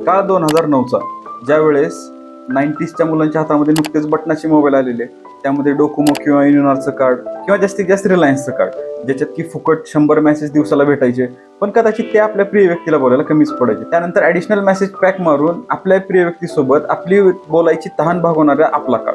काळ दोन हजार नऊचा ज्यावेळेस नाईन्टीजच्या मुलांच्या हातामध्ये नुकतेच बटनाचे मोबाईल आलेले त्यामध्ये डोकोमो किंवा युनिनारचं कार्ड किंवा जास्तीत जास्त रिलायन्सचं कार्ड ज्याच्यात की फुकट शंभर मेसेज दिवसाला भेटायचे पण कदाचित ते आपल्या प्रिय व्यक्तीला बोलायला कमीच पडायचे. त्यानंतर ॲडिशनल मेसेज पॅक मारून आपल्या प्रिय व्यक्तीसोबत आपली बोलायची तहान भागवणारा आपला काळ.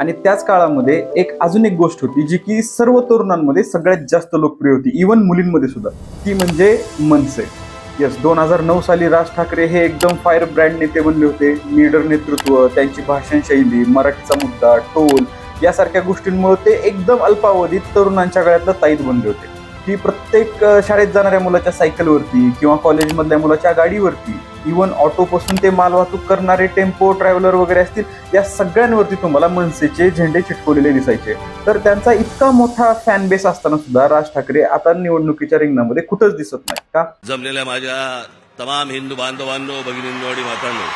आणि त्याच काळामध्ये एक अजून एक गोष्ट होती जी की सर्व तरुणांमध्ये सगळ्यात जास्त लोकप्रिय होती इवन मुलींमध्ये सुद्धा. ती म्हणजे मनसे. येस दोन हजार नऊ साली राज ठाकरे हे एकदम फायर ब्रँड नेते बनले होते. निडर नेतृत्व त्यांची भाषणशैली मराठीचा मुद्दा टोल यासारख्या गोष्टींमुळे ते एकदम अल्पावधीत तरुणांच्या गळ्यातलं ताईत बनले होते. ही प्रत्येक शाळेत जाणाऱ्या मुलाच्या सायकलवरती किंवा कॉलेजमधल्या मुलाच्या गाडीवरती इवन ऑटोपासून ते माल वाहतूक करणारे टेम्पो ट्रॅव्हलर वगैरे असतील या सगळ्यांवरती तुम्हाला मनसेचे झेंडे चिटकवलेले दिसायचे. तर त्यांचा इतका मोठा फॅन बेस असताना सुद्धा राज ठाकरे आता निवडणुकीच्या रिंगणामध्ये कुठंच दिसत नाही का? जमलेल्या माझ्या तमाम हिंदू बांधवांनो भगिनींनो आणि मातांनो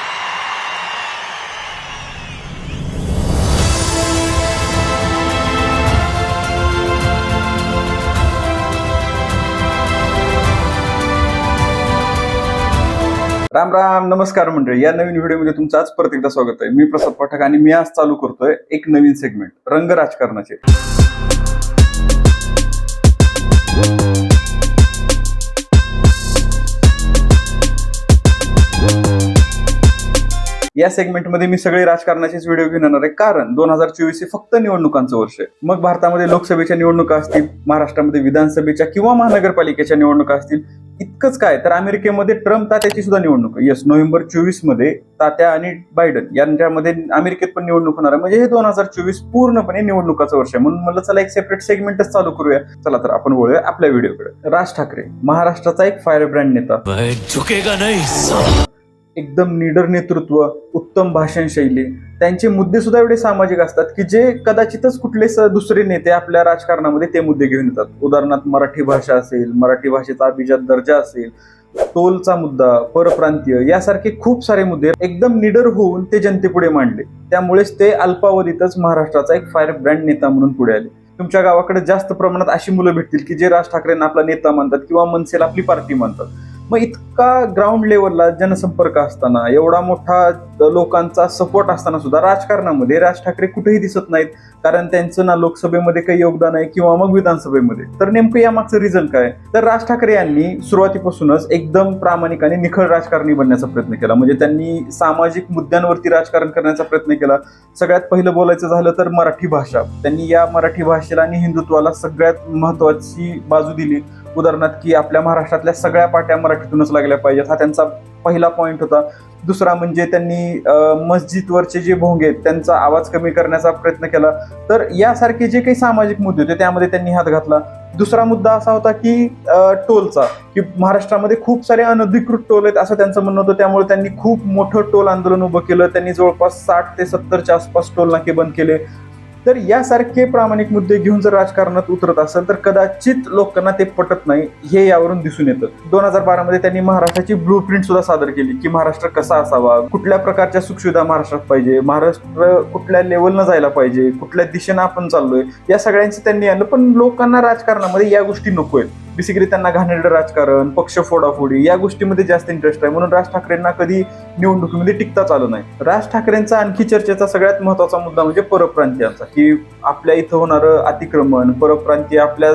राम राम नमस्कार मंडळी. या नवीन व्हिडिओमध्ये तुमचं आज परत एकदा स्वागत आहे. मी प्रसाद पाठक आणि मी आज चालू करतोय एक नवीन सेगमेंट रंग राजकारणाचे. या सेगमेंटमध्ये मी सगळे राजकारणाचेच व्हिडिओ घेऊन येणार आहे. कारण दोन हजार चोवीस हे फक्त निवडणुकांचं वर्ष आहे. मग भारतामध्ये लोकसभेच्या निवडणुका असतील महाराष्ट्रामध्ये विधानसभेच्या किंवा महानगरपालिकेच्या निवडणुका असतील इतकंच काय? तर अमेरिकेमध्ये ट्रम्प तात्याची सुद्धा निवडणूक येस नोव्हेंबर चोवीसमध्ये तात्या आणि बायडन यांच्यामध्ये अमेरिकेत पण निवडणूक होणार आहे. म्हणजे हे दोन हजार चोवीस पूर्णपणे निवडणुकाचं वर्ष आहे. म्हणून मला चला एक सेपरेट सेगमेंटच चालू करूया. चला तर आपण वळूया आपल्या व्हिडिओकडे राज ठाकरे महाराष्ट्राचा एक फायर ब्रँड नेता झुकेगा नाही। एकदम निडर नेतृत्व उत्तम भाषणशैली. त्यांचे मुद्दे सुद्धा एवढे सामाजिक असतात की जे कदाचितच कुठले दुसरे नेते आपल्या राजकारणामध्ये ते मुद्दे घेऊन येतात. उदाहरणार्थ मराठी भाषा असेल मराठी भाषेचा अभिजात दर्जा असेल टोलचा मुद्दा परप्रांतीय यासारखे खूप सारे मुद्दे एकदम निडर होऊन ते जनतेपुढे मांडले. त्यामुळेच ते अल्पावधीतच महाराष्ट्राचा एक फायर ब्रँड नेता म्हणून पुढे आले. तुमच्या गावाकडे जास्त प्रमाणात अशी मुलं भेटतील की जे राज ठाकरेंना आपला नेता मानतात किंवा मनसेला आपली पार्टी मानतात. मग इतका ग्राउंड लेवलला जनसंपर्क असताना एवढा मोठा लोकांचा सपोर्ट असताना सुद्धा राजकारणामध्ये राज ठाकरे कुठेही दिसत नाहीत. कारण त्यांचं ना लोकसभेमध्ये काही योगदान आहे किंवा मग विधानसभेमध्ये. तर नेमकं यामागचं रिझन काय? तर राज ठाकरे यांनी सुरुवातीपासूनच एकदम प्रामाणिक आणि निखळ राजकारणी बनण्याचा प्रयत्न केला. म्हणजे त्यांनी सामाजिक मुद्द्यांवरती राजकारण करण्याचा प्रयत्न केला. सगळ्यात पहिलं बोलायचं झालं तर मराठी भाषा. त्यांनी या मराठी भाषेला आणि हिंदुत्वाला सगळ्यात महत्वाची बाजू दिली. उदाहरणार्थ की आपल्या महाराष्ट्रातल्या सगळ्या पाट्या मराठीतूनच लागल्या पाहिजेत. हा त्यांचा पहिला पॉईंट होता. दुसरा म्हणजे त्यांनी मस्जिदवरचे जे भोंगे आहेत त्यांचा आवाज कमी करण्याचा प्रयत्न केला. तर यासारखे जे काही सामाजिक मुद्दे होते त्यामध्ये त्यांनी हात घातला. दुसरा मुद्दा असा होता की टोलचा की महाराष्ट्रामध्ये खूप सारे अनधिकृत टोल आहेत असं त्यांचं म्हणणं होतं. त्यामुळे त्यांनी खूप मोठं टोल आंदोलन उभं केलं. त्यांनी जवळपास साठ ते सत्तरच्या आसपास टोल नाके बंद केले. तर यासारखे प्रामाणिक मुद्दे घेऊन जर राजकारणात उतरत असेल तर कदाचित लोकांना ते पटत नाही. हे यावरून दिसून येतं. दोन हजार बारा मध्ये त्यांनी महाराष्ट्राची ब्लू प्रिंट सुद्धा सादर केली की महाराष्ट्र कसा असावा? कुठल्या प्रकारच्या सुखसुविधा महाराष्ट्रात पाहिजे? महाराष्ट्र कुठल्या लेवलनं जायला पाहिजे? कुठल्या दिशेनं आपण चाललोय? या सगळ्यांचं त्यांनी आणलं. पण लोकांना राजकारणामध्ये या गोष्टी नको आहेत बेसिकली त्यांना घाणेरडं राजकारण पक्ष फोडाफोडी या गोष्टीमध्ये जास्त इंटरेस्ट आहे. म्हणून राज ठाकरेंना कधी निवडणुकीमध्ये टिकताच आलं नाही. राज ठाकरेंचा आणखी चर्चेचा सगळ्यात महत्त्वाचा मुद्दा म्हणजे परप्रांतीयांचा की आपल्या इथं होणारं अतिक्रमण परप्रांतीय आपल्या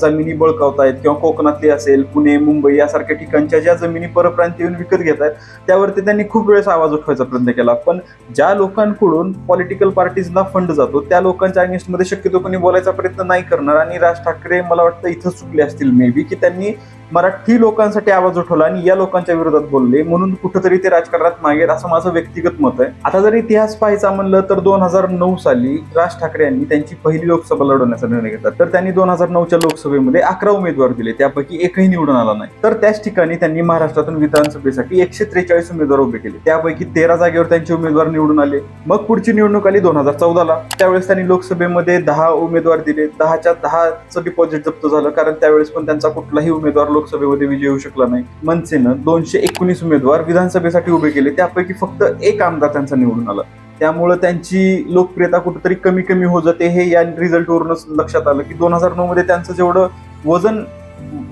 जमिनी जमिनी बळकावतायत किंवा कोकणातली असेल पुणे मुंबई यासारख्या ठिकाणच्या ज्या जमिनी परप्रांतीय येऊन विकत घेत आहेत त्यावरती त्यांनी खूप वेळेस आवाज उठवायचा प्रयत्न केला. पण ज्या लोकांकडून पॉलिटिकल पार्टीजना फंड जातो त्या लोकांच्या अगेन्स्टमध्ये शक्यतो कोणी बोलायचा प्रयत्न नाही करणार आणि राज ठाकरे मला वाटतं इथं चुकले असतील. मे बी की त्यांनी मराठी लोकांसाठी आवाज उठवला आणि या लोकांच्या विरोधात बोलले. म्हणून कुठंतरी ते राजकारणात मागे आहेत, असं माझं व्यक्तिगत मत आहे. आता जर इतिहास पाहायचा म्हणलं तर दोन हजार नऊ साली राज ठाकरे यांनी त्यांची पहिली लोकसभा लढवण्याचा निर्णय घेतला. तर त्यांनी दोन हजार नऊच्या लोकसभेमध्ये अकरा उमेदवार दिले. त्यापैकी एकही निवडून आला नाही. तर त्याच ठिकाणी त्यांनी महाराष्ट्रातून विधानसभेसाठी एकशे त्रेचाळीस उमेदवार उभे केले. त्यापैकी तेरा जागेवर त्यांचे उमेदवार निवडून आले. मग पुढची निवडणूक आली दोन हजार चौदाला. त्यावेळेस त्यांनी लोकसभेमध्ये दहा उमेदवार दिले. दहाच्या दहाचं डिपॉझिट जप्त झालं. कारण त्यावेळेस पण त्यांचा कुठलाही उमेदवार लोकसभेमध्ये विजय होऊ शकला नाही. मनसेनं दोनशे एकोणीस उमेदवार विधानसभेसाठी उभे केले. त्यापैकी फक्त एक आमदार त्यांचा निवडून आला. त्यामुळं त्यांची लोकप्रियता कुठेतरी कमी कमी होत जाते. हे या रिझल्टवरूनच लक्षात आलं की दोन हजार नऊ मध्ये त्यांचं जेवढं वजन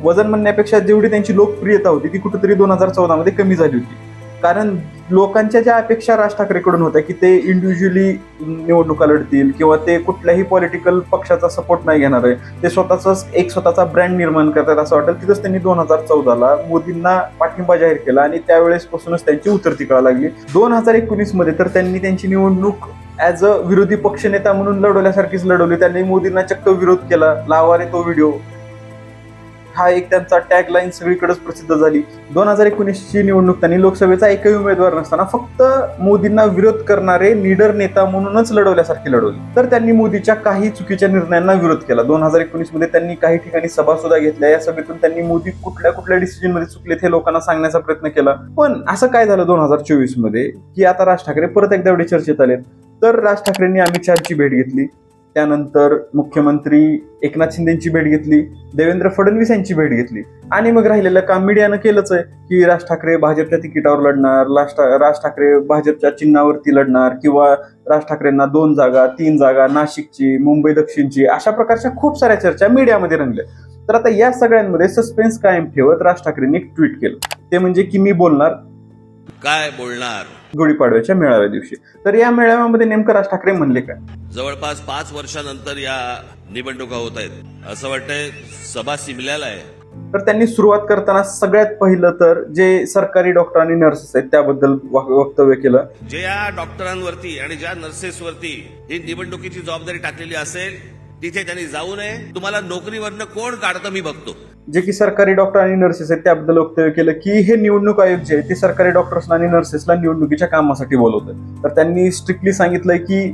वजन म्हणण्यापेक्षा जेवढी त्यांची लोकप्रियता होती ती कुठेतरी दोन हजार चौदा मध्ये कमी झाली होती. कारण लोकांच्या ज्या अपेक्षा राज ठाकरेकडून होत्या की ते इंडिव्हिज्युअली निवडणुका लढतील किंवा ते कुठल्याही पॉलिटिकल पक्षाचा सपोर्ट नाही घेणार आहे ते स्वतःचाच एक स्वतःचा ब्रँड निर्माण करतात असं वाटेल. तिथंच त्यांनी दोन हजार चौदाला मोदींना पाठिंबा जाहीर केला आणि त्यावेळेसपासूनच त्यांची उतरती कळा लागली. दोन हजार एकोणीसमध्ये तर त्यांनी त्यांची निवडणूक ऍज अ विरोधी पक्षनेता म्हणून लढवल्यासारखीच लढवली. त्यांनी मोदींना चक्क विरोध केला. लावा रे तो व्हिडिओ हा एक त्यांचा टॅग लाईन सगळीकडेच प्रसिद्ध झाली. दोन हजार एकोणीसची निवडणूक त्यांनी लोकसभेचा एकही उमेदवार नसताना फक्त मोदींना विरोध करणारे लीडर नेता म्हणूनच लढवल्यासारखी लढवली. तर त्यांनी मोदीच्या काही चुकीच्या निर्णयांना विरोध केला. दोन हजार एकोणीसमध्ये त्यांनी काही ठिकाणी सभा सुद्धा घेतल्या. या सभेतून त्यांनी मोदी कुठल्या कुठल्या डिसिजनमध्ये चुकले चुकलेत हे लोकांना सांगण्याचा प्रयत्न केला. पण असं काय झालं दोन हजार चोवीसमध्ये की आता राज ठाकरे परत एकदा एवढे चर्चेत आलेत. तर राज ठाकरेंनी अमित शहाची भेट घेतली. त्यानंतर मुख्यमंत्री एकनाथ शिंदेची भेट घेतली देवेंद्र फडणवीस यांची भेट घेतली. आणि मग राहिलेलं काम मीडियानं केलंच आहे की राज ठाकरे भाजपच्या तिकिटावर लढणार राज ठा- राज ठाकरे भाजपच्या चिन्हावरती लढणार किंवा राज ठाकरेंना दोन जागा तीन जागा नाशिकची मुंबई दक्षिणची अशा प्रकारच्या खूप साऱ्या चर्चा मीडियामध्ये रंगल्या. तर आता या सगळ्यांमध्ये सस्पेन्स कायम ठेवत राज ठाकरेंनी एक ट्विट केलं. ते म्हणजे की मी बोलणार. काय बोलणार? गुढीपाडव्याच्या मेळाव्या दिवशी. तर या मेळाव्यामध्ये नेमकं राज ठाकरे म्हणले काय? जवळपास पाच वर्षानंतर या निवडणुका होत आहेत. असं वाटतंय सभा सिमल्याला आहे. तर त्यांनी सुरुवात करताना सगळ्यात पहिलं तर जे सरकारी डॉक्टर आणि नर्सेस आहेत त्याबद्दल वक्तव्य केलं. जे या डॉक्टरांवरती आणि ज्या नर्सेसवरती ही निवडणुकीची जबाबदारी टाकलेली असेल तिथे त्यांनी जाऊ नये. तुम्हाला नोकरीवरनं कोण काढतं मी बघतो. जे की सरकारी डॉक्टर आणि नर्सेस आहेत त्याबद्दल वक्तव्य केलं की हे निवडणूक आयोग जे आहे ते सरकारी डॉक्टर्सना आणि नर्सेसला निवडणुकीच्या कामासाठी बोलवतं तर त्यांनी स्ट्रिक्टली सांगितलंय की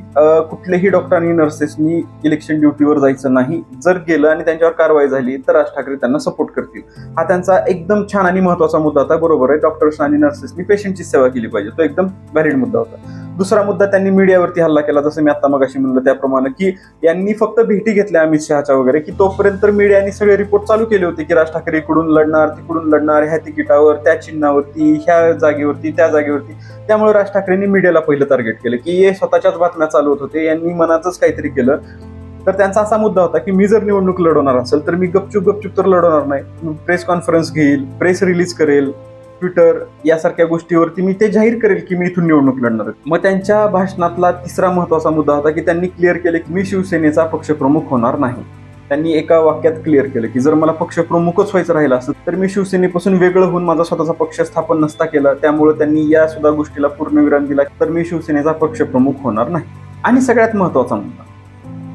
कुठलेही डॉक्टर आणि नर्सेसनी इलेक्शन ड्युटीवर जायचं नाही. जर गेलं आणि त्यांच्यावर कारवाई झाली तर राज ठाकरे त्यांना सपोर्ट करतील. हा त्यांचा एकदम छान आणि महत्त्वाचा मुद्दा होता बरोबर आहे. डॉक्टर्स आणि नर्सेसनी पेशंटची सेवा केली पाहिजे. तो एकदम व्हॅलिड मुद्दा होता. दुसरा मुद्दा त्यांनी मीडियावरती हल्ला केला जसं मी आता मगाशी म्हणलं त्याप्रमाणे की यांनी फक्त भेटी घेतल्या अमित शहाच्या वगैरे की तोपर्यंत मीडियाने सगळे रिपोर्ट चालू केले होते. की राज ठाकरे इकडून लढणार तिकडून लढणार ह्या तिकिटावर त्या चिन्हावरती ह्या जागेवरती त्या जागेवरती. त्यामुळे राज ठाकरेंनी मीडियाला पहिलं टार्गेट केलं की हे स्वतःच्याच बातम्या चालू होत होते यांनी मनातच काहीतरी केलं. तर त्यांचा असा मुद्दा होता की मी जर निवडणूक लढवणार असेल तर मी गपचूप गपचूप तर लढवणार नाही. प्रेस कॉन्फरन्स घेईल प्रेस रिलीज करेल ट्विटर यासारख्या गोष्टीवरती मी ते जाहीर करेल की मी इथून निवडणूक लढणार आहे. मग त्यांच्या भाषणातला तिसरा महत्त्वाचा मुद्दा होता की त्यांनी क्लिअर केले की मी शिवसेनेचा पक्षप्रमुख होणार नाही. त्यांनी एका वाक्यात क्लिअर केलं की जर मला पक्षप्रमुखच व्हायचं राहिलं असतं तर मी शिवसेनेपासून वेगळं होऊन माझा स्वतःचा पक्ष स्थापन नसता केला. त्यामुळे त्यांनी या सुद्धा गोष्टीला पूर्णविराम दिला तर मी शिवसेनेचा पक्षप्रमुख होणार नाही. आणि सगळ्यात महत्त्वाचा मुद्दा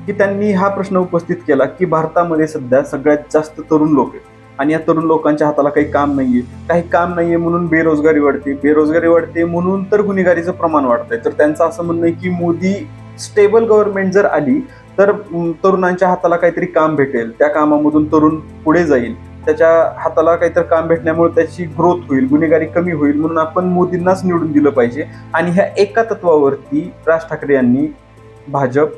की त्यांनी हा प्रश्न उपस्थित केला की भारतामध्ये सध्या सगळ्यात जास्त तरुण लोक आहेत. आणि या तरुण लोकांच्या हाताला काही काम नाहीये. काही काम नाहीये म्हणून बेरोजगारी वाढते. बेरोजगारी वाढते म्हणून तर गुन्हेगारीचं प्रमाण वाढतंय. तर त्यांचं असं म्हणणं आहे की मोदी स्टेबल गव्हर्नमेंट जर आली तर तरुणांच्या हाताला काहीतरी काम भेटेल. त्या कामामधून तरुण पुढे जाईल. त्याच्या हाताला काहीतरी काम भेटण्यामुळे त्याची ग्रोथ होईल गुन्हेगारी कमी होईल म्हणून आपण मोदींनाच निवडून दिलं पाहिजे. आणि ह्या एका तत्वावरती राज ठाकरे यांनी भाजप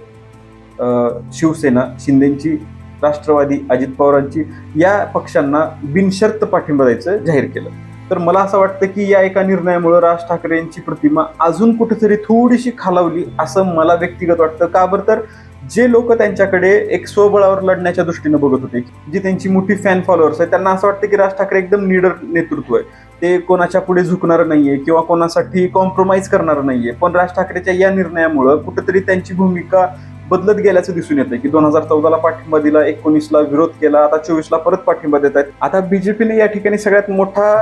शिवसेना शिंदेची राष्ट्रवादी अजित पवारांची या पक्षांना बिनशर्त पाठिंबा द्यायचं जाहीर केलं. तर मला असं वाटतं की या एका निर्णयामुळे राज ठाकरे यांची प्रतिमा अजून कुठेतरी थोडीशी खालावली असं मला व्यक्तिगत वाटतं. का बरं तर जे लोक त्यांच्याकडे एक स्वबळावर लढण्याच्या दृष्टीने बघत होते जी त्यांची मोठी फॅन फॉलोअर्स आहे त्यांना असं वाटतं की राज ठाकरे एकदम निडर नेतृत्व आहे. ते कोणाच्या पुढे झुकणार नाहीये किंवा कोणासाठी कॉम्प्रोमाइज करणार नाहीये. पण राज ठाकरेच्या या निर्णयामुळं कुठेतरी त्यांची भूमिका बदलत गेल्याचं दिसून येतं की दोन हजार चौदाला पाठिंबा दिला एकोणीसला विरोध केला आता चोवीसला परत पाठिंबा देत आहेत आता बीजेपीने या ठिकाणी सगळ्यात मोठा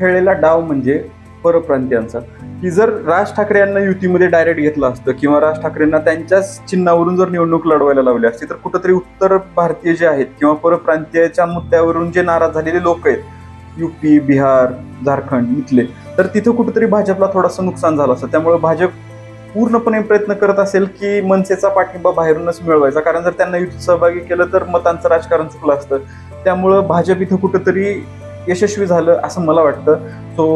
खेळलेला डाव म्हणजे परप्रांतीयांचा. की जर राज ठाकरे यांना युतीमध्ये डायरेक्ट घेतलं असतं किंवा राज ठाकरेंना त्यांच्याच चिन्हावरून जर निवडणूक लढवायला लावली असती तर कुठंतरी उत्तर भारतीय जे आहेत किंवा परप्रांतीयच्या मुद्द्यावरून जे नाराज झालेले लोक आहेत युपी बिहार झारखंड इथले तर तिथं कुठंतरी भाजपला थोडंसं नुकसान झालं असतं. त्यामुळे भाजप पूर्णपणे प्रयत्न करत असेल की मनसेचा पाठिंबा बाहेरूनच मिळवायचा. कारण जर त्यांना युतीत सहभागी केलं तर मतांचं राजकारण चुकलं असतं. त्यामुळं भाजप इथं कुठंतरी यशस्वी झालं असं मला वाटतं. सो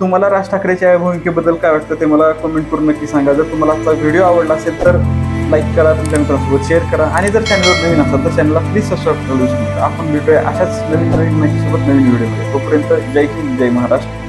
तुम्हाला राज ठाकरेच्या या भूमिकेबद्दल काय वाटतं ते मला कमेंट करून नक्की सांगा. जर तुम्हाला आजचा व्हिडिओ आवडला असेल तर लाईक करा तुमच्या मित्रांसोबत शेअर करा. आणि जर चॅनलवर नवीन असाल तर चॅनलला प्लीज सबस्क्राईब करू. शकता आपण भेटूया अशाच नवीन नवीन माहितीसोबत नवीन व्हिडिओमध्ये तोपर्यंत जय हिंद जय महाराष्ट्र.